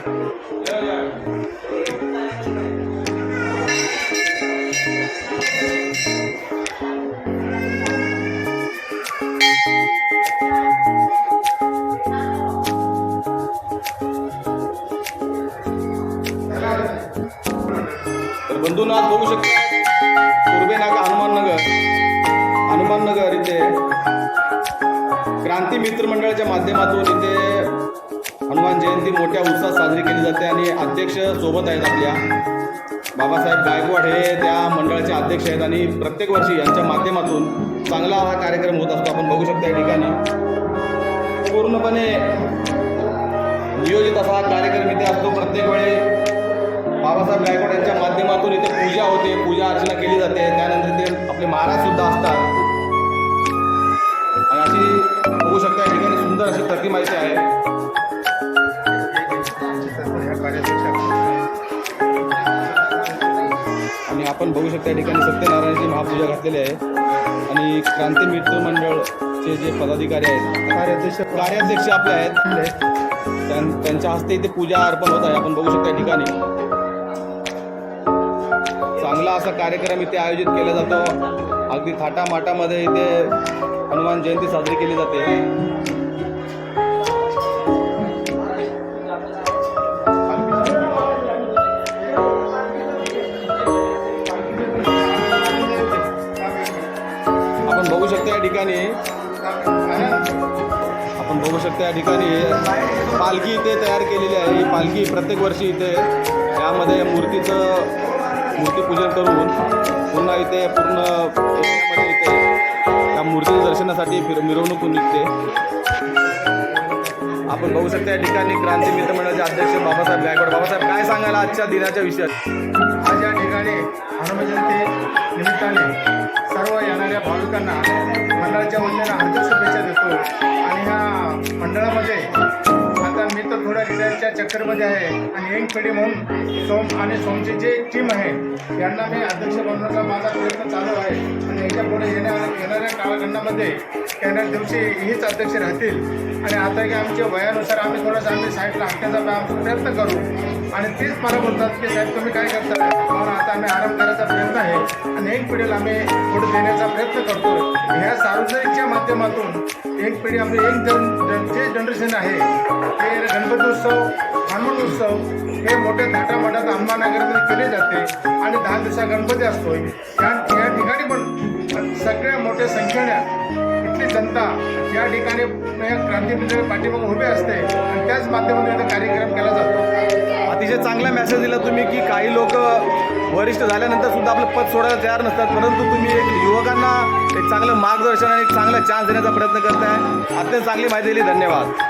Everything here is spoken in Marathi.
तर बघू शकता पूर्वे नाका हनुमान नगर हनुमान नगर इथे क्रांती मित्र मंडळाच्या माध्यमातून इथे हनुमान जयंती मोठ्या उत्साहात साजरी केली जाते आणि अध्यक्ष सोबत आहेत आपल्या. बाबासाहेब गायकवाड हे त्या मंडळाचे अध्यक्ष आहेत आणि प्रत्येक वर्षी यांच्या माध्यमातून चांगला हा कार्यक्रम होत असतो. आपण बघू शकता या ठिकाणी. पूर्णपणे नियोजित असा हा कार्यक्रम इथे असतो. प्रत्येक वेळी बाबासाहेब गायकवाड यांच्या माध्यमातून इथे पूजा होते. पूजा अर्चना केली जाते. त्यानंतर ते आपले महाराज सुद्धा असतात. आणि अशी बघू शकता या ठिकाणी सुंदर अशी प्रतिमा इथे आहे. आपण बघू शकता या ठिकाणी सत्यनारायणाची महापूजा घातलेली आहे. आणि क्रांती मित्र मंडळचे जे पदाधिकारी आहेत कार्याध्यक्ष कार्याध्यक्ष आपले आहेत. त्यां- त्यांच्या हस्ते इथे पूजा अर्पण होत आहे. आपण बघू शकता या ठिकाणी. चांगला असा कार्यक्रम इथे आयोजित केला जातो. अगदी थाटामाटामध्ये इथे हनुमान जयंती साजरी केली जाते. आपण बघू शकता या ठिकाणी. आपण बघू शकता या ठिकाणी पालखी इथे तयार केलेली आहे. ही पालखी प्रत्येक वर्षी इथे यामध्ये मूर्तीचं मूर्तीपूजन करून पुन्हा इथे पूर्ण एरियामध्ये इथे त्या मूर्तीच्या दर्शनासाठी फिर मिरवणूक निघते. आपण बघू शकता या ठिकाणी क्रांती मित्र मंडळाचे अध्यक्ष बाबासाहेब गायकवाड. बाबासाहेब काय सांगायला आजच्या दिनाच्या विषयात? आज या ठिकाणी हनुमान जयंती निमित्ताने मंडळामध्ये आता मी तर थोड्या रिटायरच्या चक्करमध्ये आहे. आणि यंग पिढी म्हणून सोम आणि सोमची जे टीम आहे यांना मी अध्यक्ष बनवण्याचा माझा प्रयत्न चालू आहे. आणि याच्यापुढे येण्या येणाऱ्या कालखंडामध्ये येणाऱ्या दिवशी हीच अध्यक्ष राहतील. आणि आता की आमच्या वयानुसार आम्ही थोडंसं आम्ही साईडला हटण्याचा व्यायाम प्रयत्न करू. आणि तेच मला बोलतात की साहेब तुम्ही काय करता? म्हणून आता आम्ही आराम करायचा प्रयत्न आहे. आणि एक पिढीला आम्ही पुढे देण्याचा प्रयत्न करतो ह्या सार्वजनिकच्या माध्यमातून एक पिढी आपली एक जन जन- जे जनरेशन आहे ते गणपती उत्सव हनुमान उत्सव हे मोठ्या थाटामाटात अंबानगरमध्ये केले जाते. आणि दहा दिवसा गणपती असतो या या ठिकाणी पण सगळ्या मोठ्या संख्येने जनता या ठिकाणी क्रांती क्रांतीमध्ये पाठीमागे उभे असते आणि त्याच माध्यमातून कार्यक्रम केला जातो. अतिशय चांगला मेसेज दिला तुम्ही की काही लोक वरिष्ठ झाल्यानंतर सुद्धा आपलं पद सोडायला तयार नसतात परंतु तुम्ही एक युवकांना एक चांगलं मार्गदर्शन आणि एक चांगला चान्स देण्याचा प्रयत्न करताय. अत्यंत चांगली माहिती दिली. धन्यवाद.